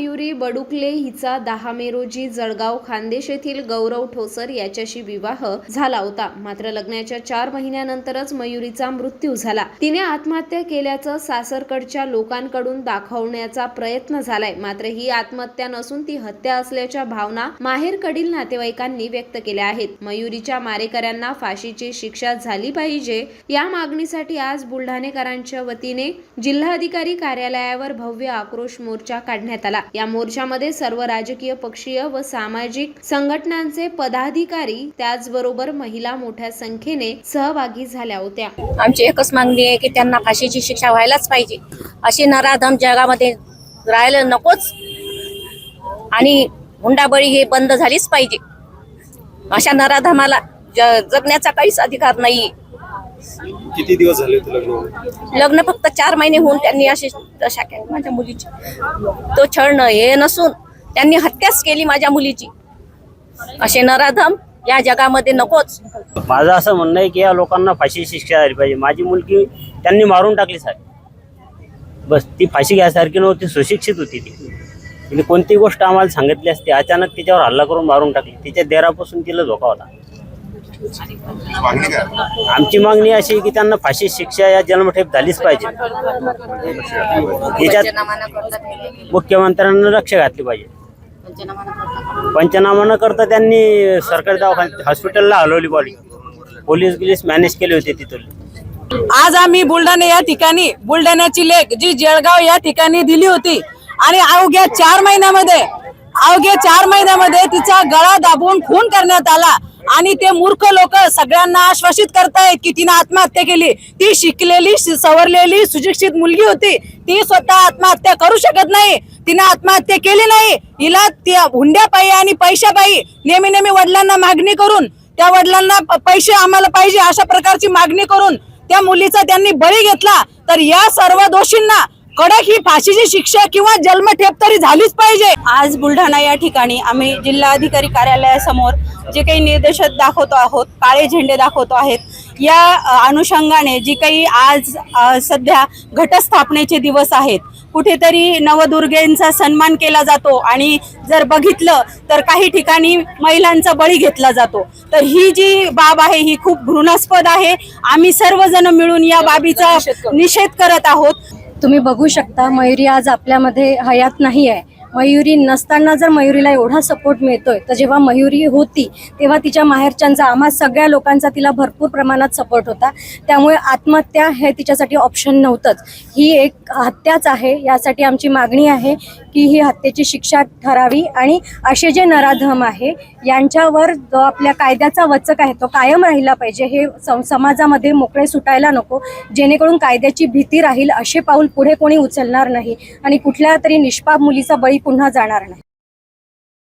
मयुरी बडुकले हिचा दहा मे रोजी जळगाव खानदेश येथील गौरव ठोसर याच्याशी विवाह झाला होता. मात्र लग्नाच्या चार महिन्यानंतरच मयुरीचा मृत्यू झाला. तिने आत्महत्या केल्याचं सासरकडच्या लोकांकडून दाखवण्याचा प्रयत्न झालाय. मात्र ही आत्महत्या नसून ती हत्या असल्याच्या भावना माहेरकडील नातेवाईकांनी व्यक्त केल्या आहेत. मयुरीच्या मारेकऱ्यांना फाशीची शिक्षा झाली पाहिजे या मागणीसाठी आज बुलढाणेकरांच्या वतीने जिल्हाधिकारी कार्यालयावर भव्य आक्रोश मोर्चा काढण्यात आला. या मोर्चामध्ये सर्व राजकीय पक्षीय व सामाजिक संघटनांचे पदाधिकारी त्याचबरोबर महिला मोठ्या संख्येने सहभागी झाल्या होत्या. आमची एकच मागणी आहे की त्यांना फाशीची शिक्षा व्हायलाच पाहिजे. अशी नराधम जगामध्ये राहायला नकोच. आणि हुंडाबळी हे बंद झालीच पाहिजे. अशा नराधमाला ज- जगण्याचा काहीच अधिकार नाही किती दिवस झाले होते लग्न होऊन? लग्न फक्त चार महिने होऊन त्यांनी अशी दशा केली माझ्या मुलीची. तो छळणं हे नसून त्यांनी हत्याच केली माझ्या मुलीची. असे नराधम या जगामध्ये नकोच. माझं असं म्हणणं आहे की या लोकांना फाशी शिक्षा झाली पाहिजे. माझी मुलगी त्यांनी मारून टाकली साहेब बस ती फाशी घ्यायसारखी नव्हती सुशिक्षित होती ती. तिने कोणती गोष्ट आम्हाला सांगितली असती अचानक तिच्यावर हल्ला करून मारून टाकली. तिच्या देरापासून तिला धोका होता. मागणी काय? आमची मागणी अशी आहे की त्यांना फाशी शिक्षा या जन्मठेप झालीच पाहिजे. याच्यात. मुख्यमंत्र्यांना लक्ष घातले पाहिजे. पंचनामा न करता. पंचनामा न करता त्यांनी सरकारी दवाखान्यात हॉस्पिटलला हलवली बॉडी पोलीस गिलीस मॅनेज केले होते तिथून. आज आम्ही बुलढाणा या ठिकाणी बुलढाण्याची लेख जी जळगाव या ठिकाणी दिली होती. आणि अवघ्या चार महिन्यामध्ये अवघ्या चार महिन्यामध्ये तिचा गळा दाबून खून करण्यात आला. आणि ते मूर्ख लोक सगळ्यांना आश्वासित करतायत की तिने आत्महत्या केली. ती शिकलेली सवरलेली सुशिक्षित मुलगी होती. ती स्वतः आत्महत्या करू शकत नाही. तिने आत्महत्या केली नाही. हिला त्या हुंड्यापायी आणि पैशापायी नेहमी नेहमी वडिलांना मागणी करून त्या वडिलांना प- पैसे आम्हाला पाहिजे अशा प्रकारची मागणी करून त्या मुलीचा त्यांनी बळी घेतला. तर या सर्व दोषींना कडक ही फाशीची शिक्षा किंवा जन्मठेप तरी झालीच पाहिजे. आज बुलढाणा या ठिकाणी आम्ही जिल्हाधिकारी कार्यालयासमोर जे काही निर्देश दाखवतो आहोत काळे झेंडे दाखवतो आहेत या अनुषंगाने जी काही आज सध्या घटस्थापनेचे दिवस आहेत कुठेतरी नवदुर्गेंचा सन्मान केला जातो आणि जर बघितलं तर काही ठिकाणी महिलांचा बळी घेतला जातो. तर ही जी बाब आहे ही खूप घृणास्पद आहे. आम्ही सर्वजण मिळून या बाबीचा निषेध करत आहोत. तुम्ही बघू शकता मयुरी आज आपल्यामध्ये हयात नाही आहे मयुरी नसताना जर मयुरीला एवढा सपोर्ट मिळतोय तर जेव्हा मयुरी होती तेव्हा तिच्या माहेरच्यांचा आम्हा सगळ्या लोकांचा तिला भरपूर प्रमाणात सपोर्ट होता. त्यामुळे आत्महत्या हे तिच्यासाठी ऑप्शन नव्हतंच. ही एक हत्याच आहे यासाठी आमची मागणी आहे की ही हत्येची शिक्षा ठरावी आणि असे जे नराधम आहे यांच्यावर जो आपल्या कायद्याचा वचक आहे तो कायम राहिला पाहिजे. हे समाजामध्ये मोकळे सुटायला नको जेणेकरून कायद्याची भीती राहील असे पाऊल पुढे कोणी उचलणार नाही. आणि कुठल्या तरी निष्पाप मुलीचा बळी पुन्हा जाणार नाही.